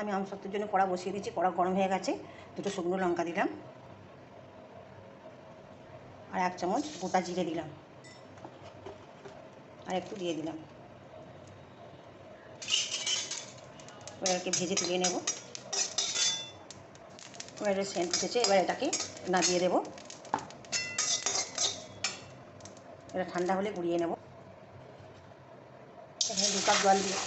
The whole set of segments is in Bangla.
আমি আমসত্বের জন্য কড়া বসিয়ে দিয়েছি কড়া গরম হয়ে গেছে। দুটো শুকনো লঙ্কা দিলাম। আর এক চামচ গোটা জিরে দিলাম। আর একটু দিয়ে দিলাম। এবারকে ভেজে তুলে নেব। এবারে সেন্ট উঠেছে, এবার এটাকে না দিয়ে দেবো। এটা ঠান্ডা হলে গুঁড়িয়ে নেব। দু কাপ জল দিয়ে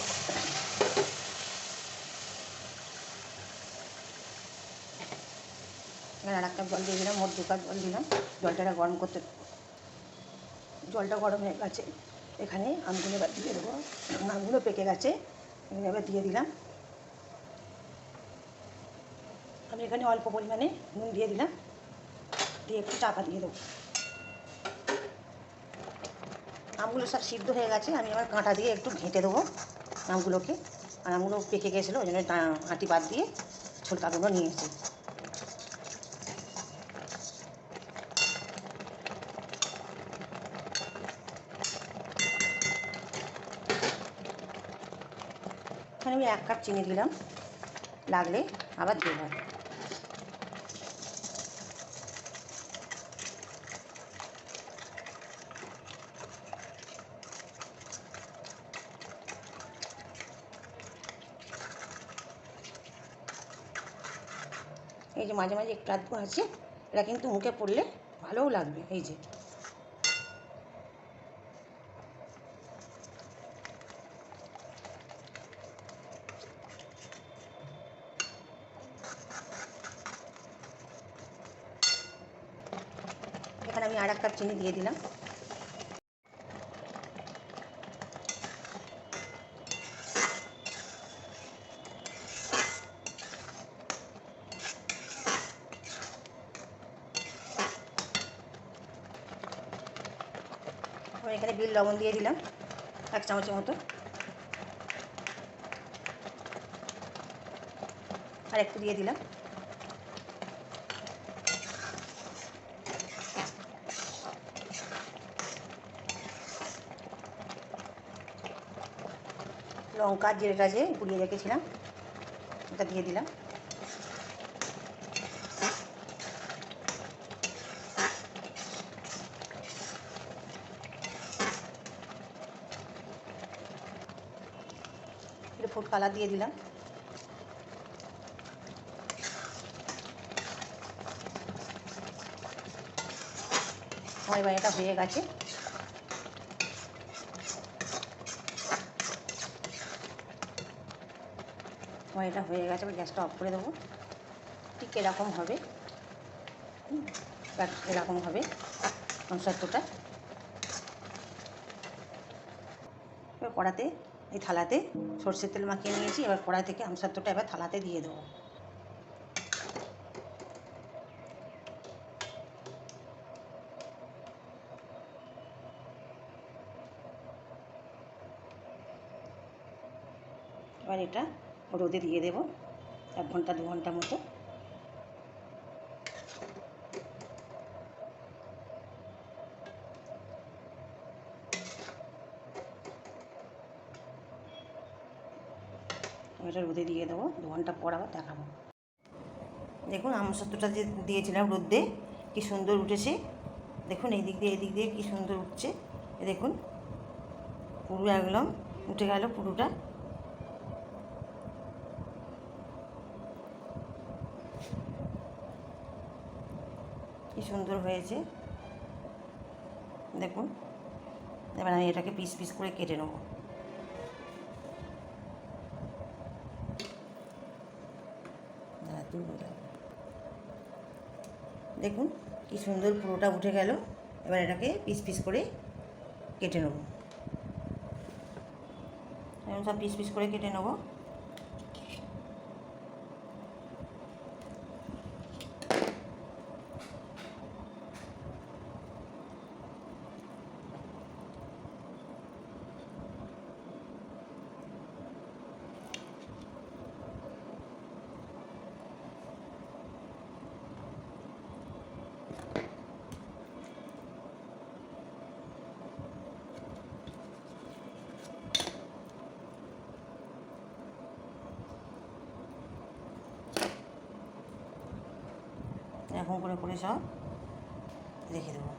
এখানে আর এক কাপ জল দিয়ে দিলাম, মোট দু কাপ জল দিলাম। জলটা গরম করতে, জলটা গরম হয়ে গেছে। এখানে আমগুলো এবার দিয়ে দেবো। আমগুলো পেকে গেছে। এখানে এবার দিয়ে দিলাম। আমি এখানে অল্প পরিমাণে নুন দিয়ে দিলাম। দিয়ে একটু চাপা দিয়ে দেবো। আমগুলো সব সিদ্ধ হয়ে গেছে। আমি আবার কাঁটা দিয়ে একটু ঘেঁটে দেবো আমগুলোকে আর আমগুলো পেকে গেছিল, ওই জন্য টা- আঁটি বাদ দিয়ে ছোলকাগুলো নিয়েছি এখানে আমি এক কাপ চিনি দিলাম। লাগলে আবার দেবো। এই যে মাঝে মাঝে একটু আধটু আছে, এটা কিন্তু মুখে পড়লে ভালোও লাগবে, এই যে এখানে আমি আর এক কাপ চিনি দিয়ে দিলাম। আমি এখানে বিল লবণ দিয়ে দিলাম, এক চামচের মতো। আর একটু দিয়ে দিলাম। লঙ্কা জিরেটা যে গুঁড়িয়ে রেখেছিলাম, ওটা দিয়ে দিলাম। ফুড কালার দিয়ে দিলাম। আমার এটা হয়ে গেছে। আমার এটা হয়ে গেছে, এবার গ্যাসটা অফ করে দেবো। ঠিক এরকম হবে। এরকম হবে কনসার্টটা এবার কড়াতে, এই থালাতে সর্ষের তেল মাখিয়ে নিয়েছি, এবার কড়াই থেকে আমসাত্তটা এবার থালাতে দিয়ে দেবো। এবার এটা রোদে দিয়ে দেবো, এক ঘণ্টা, দু ঘণ্টা মতো। এটা রোদে দিয়ে দেবো, দু ঘণ্টা পর আবার দেখাবো। দেখুন আমসত্বটা যে দিয়েছিলাম রোদে, কি সুন্দর উঠেছে। দেখুন, এই দিক দিয়ে, এই দিক দিয়ে কি সুন্দর উঠছে। দেখুন, পুরো একদম উঠে গেল পুরোটা। কি সুন্দর হয়েছে। দেখুন, এবার আমি এটাকে পিস পিস করে কেটে নেব। দেখুন, কি সুন্দর পুরোটা উঠে গেল। এবার এটাকে পিস পিস করে কেটে নেব। সব পিস পিস করে কেটে নেব। এরকম করে করে সব রেখে দেবো।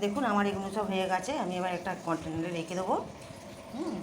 দেখুন, আমার এগুলো সব হয়ে গেছে। আমি এবার একটা কন্টেনারে রেখে দেবো। হুম।